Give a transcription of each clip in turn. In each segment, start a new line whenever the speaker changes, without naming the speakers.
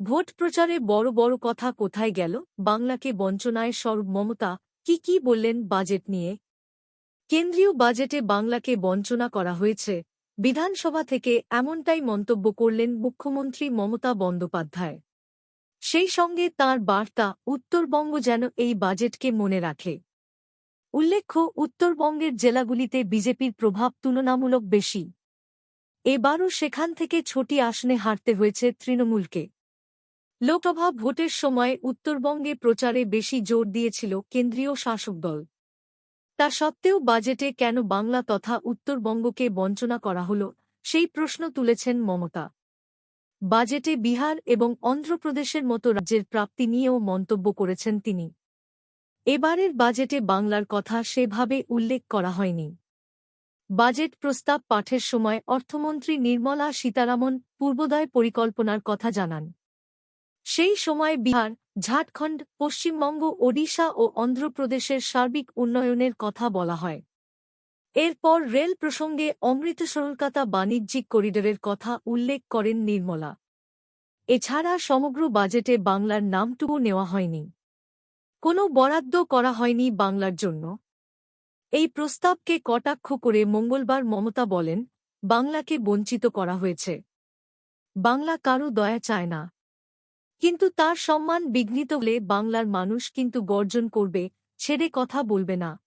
Vote প্রচারে বড় বড় কথা কোথায় গেল? বাংলাকে বঞ্চনায় সর্ব মমতা, কি কি বললেন বাজেট নিয়ে? কেন্দ্রীয় বাজেটে বাংলাকে বঞ্চনা করা হয়েছে। বিধানসভা থেকে এমনটাই মন্তব্য করলেন মুখ্যমন্ত্রী মমতা বন্দ্যোপাধ্যায়। সেই সঙ্গে তার বার্তা, উত্তরবঙ্গ যেন এই বাজেটকে মনে রাখে। উল্লেখ্য, উত্তরবঙ্গের জেলাগুলিতে বিজেপির প্রভাব তুলনামূলক বেশি। এবারও সেখান থেকে ছোটি আসনে হারতে হয়েছে তৃণমূলকে। লোকসভা ভোটের সময় উত্তরবঙ্গে প্রচারে বেশি জোর দিয়েছিল কেন্দ্রীয় শাসক দল। তা সত্ত্বেও বাজেটে কেন বাংলা তথা উত্তরবঙ্গকে বঞ্চনা করা হল, সেই প্রশ্ন তুলেছেন মমতা। বাজেটে বিহার এবং অন্ধ্রপ্রদেশের মতো রাজ্যের প্রাপ্তি নিয়েও মন্তব্য করেছেন তিনি। এবারের বাজেটে বাংলার কথা সেভাবে উল্লেখ করা হয়নি। বাজেট প্রস্তাব পাঠের সময় অর্থমন্ত্রী নির্মলা সীতারামন পূর্বোদয় পরিকল্পনার কথা জানান। সেই সময় বিহার, ঝাড়খণ্ড, পশ্চিমবঙ্গ, ওডিশা ও অন্ধ্রপ্রদেশের সার্বিক উন্নয়নের কথা বলা হয়। এরপর রেল প্রসঙ্গে অমৃত সরলকাতা বাণিজ্যিক করিডোরের কথা উল্লেখ করেন নির্মলা। এছাড়া সমগ্র বাজেটে বাংলার নামটুকু নেওয়া হয়নি। কোনো বরাদ্দ করা হয়নি বাংলার জন্য। এই প্রস্তাবকে কটাক্ষ করে মঙ্গলবার মমতা বলেন, বাংলাকে বঞ্চিত করা হয়েছে। বাংলা কারও দয়া চায় না। কিন্তু তার সম্মান বিঘ্নিত হলে বাংলার মানুষ কিন্তু গর্জন করবে, ছেড়ে কথা বলবে না।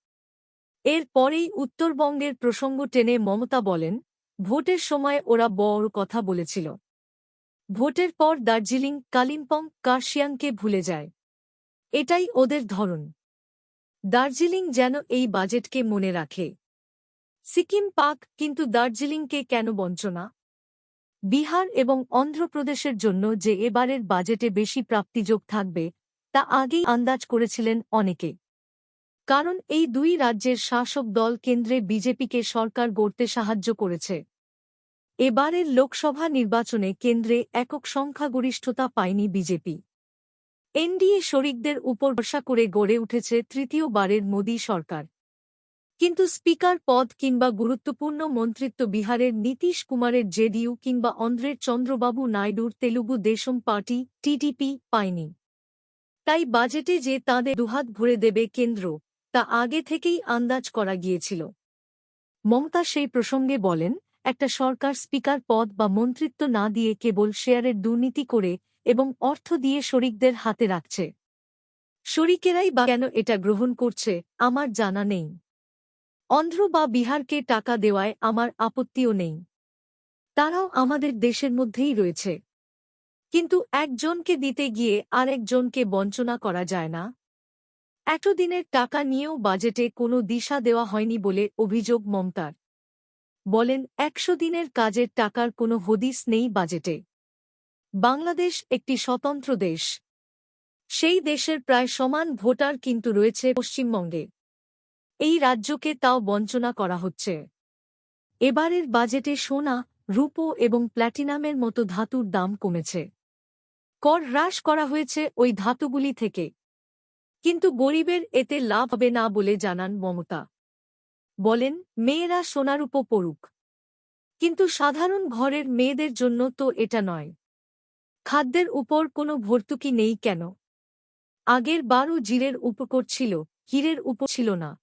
এর পরেই উত্তরবঙ্গের প্রসঙ্গ টেনে মমতা বলেন, ভোটের সময় ওরা বড় কথা বলেছিল। ভোটের পর দার্জিলিং, কালিম্পং, কার্শিয়াংকে ভুলে যায়। এটাই ওদের ধরন। দার্জিলিং যেন এই বাজেটকে মনে রাখে। সিকিম পাক কিন্তু দার্জিলিংকে কেন বঞ্চনা? বিহার এবং অন্ধ্রপ্রদেশের জন্য যে এবারের বাজেটে বেশি প্রাপ্তিযোগ থাকবে, তা আগেই আন্দাজ করেছিলেন অনেকে। কারণ এই দুই রাজ্যের শাসক দল কেন্দ্রে বিজেপিকে সরকার গড়তে সাহায্য করেছে। এবারের লোকসভা নির্বাচনে কেন্দ্রে একক সংখ্যাগরিষ্ঠতা পায়নি বিজেপি। এনডিএ শরিকদের উপর ভরসা করে গড়ে উঠেছে তৃতীয়বারের মোদী সরকার। কিন্তু স্পিকার পদ কিংবা গুরুত্বপূর্ণ মন্ত্রিত্ব বিহারের নীতিশ কুমারের জেডিইউ কিংবা অন্ধ্রের চন্দ্রবাবু নাইডুর তেলুগু দেশম পার্টি, টিডিপি, পায়নি। তাই বাজেটে যে তাঁদের দুহাত ভরে দেবে কেন্দ্র, তা আগে থেকেই আন্দাজ করা গিয়েছিল। মমতা সেই প্রসঙ্গে বলেন, একটা সরকার স্পিকার পদ বা মন্ত্রিত্ব না দিয়ে কেবল শেয়ারের দুর্নীতি করে এবং অর্থ দিয়ে শরিকদের হাতে রাখছে। শরিকেরাই বা কেন এটা গ্রহণ করছে, আমার জানা নেই। অন্ধ্র বা বিহারকে টাকা দেওয়ায় আমার আপত্তিও নেই। তারাও আমাদের দেশের মধ্যেই রয়েছে। কিন্তু একজনকে দিতে গিয়ে আরেকজনকে বঞ্চনা করা যায় না। এতদিনের টাকা নিয়েও বাজেটে কোনো দিশা দেওয়া হয়নি বলে অভিযোগ মমতার। বলেন, একশো দিনের কাজের টাকার কোনো হদিস নেই বাজেটে। বাংলাদেশ একটি স্বতন্ত্র দেশ। সেই দেশের প্রায় সমান ভোটার কিন্তু রয়েছে পশ্চিমবঙ্গে। এই রাজ্যকে তাও বঞ্চনা করা হচ্ছে। এবারের বাজেটে সোনা, রূপো এবং প্ল্যাটিনামের মতো ধাতুর দাম কমেছে। কর হ্রাস করা হয়েছে ওই ধাতুগুলি থেকে। কিন্তু গরিবের এতে লাভ হবে না বলে জানান মমতা। বলেন, মেয়েরা সোনারূপো পড়ুক। কিন্তু সাধারণ ঘরের মেয়েদের জন্য তো এটা নয়। খাদ্যের উপর কোনো ভর্তুকি নেই কেন? আগের বারও জিরের উপকর ছিল হীরের উপর ছিল না।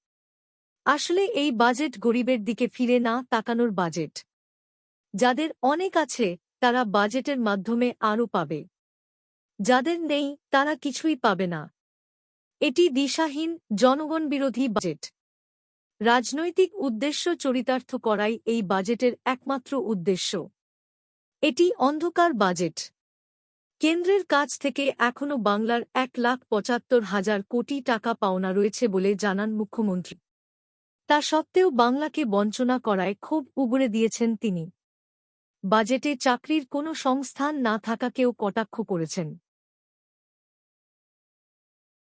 আসলে এই বাজেট গরিবের দিকে ফিরে না তাকানোর বাজেট। যাদের অনেক আছে, তারা বাজেটের মাধ্যমে আরও পাবে। যাদের নেই, তারা কিছুই পাবে না। এটি দিশাহীন জনগণ বিরোধী বাজেট। রাজনৈতিক উদ্দেশ্য চরিতার্থ করাই এই বাজেটের একমাত্র উদ্দেশ্য। এটি অন্ধকার বাজেট। কেন্দ্রের কাছ থেকে এখনও বাংলার এক লাখ পঁচাত্তর হাজার কোটি টাকা পাওনা রয়েছে বলে জানান মুখ্যমন্ত্রী। তা সত্ত্বেও বাংলাকে বঞ্চনা করায় খুব উগড়ে দিয়েছেন তিনি। বাজেটে চাকরির কোনো সংস্থান না থাকাকেও কটাক্ষ করেছেন।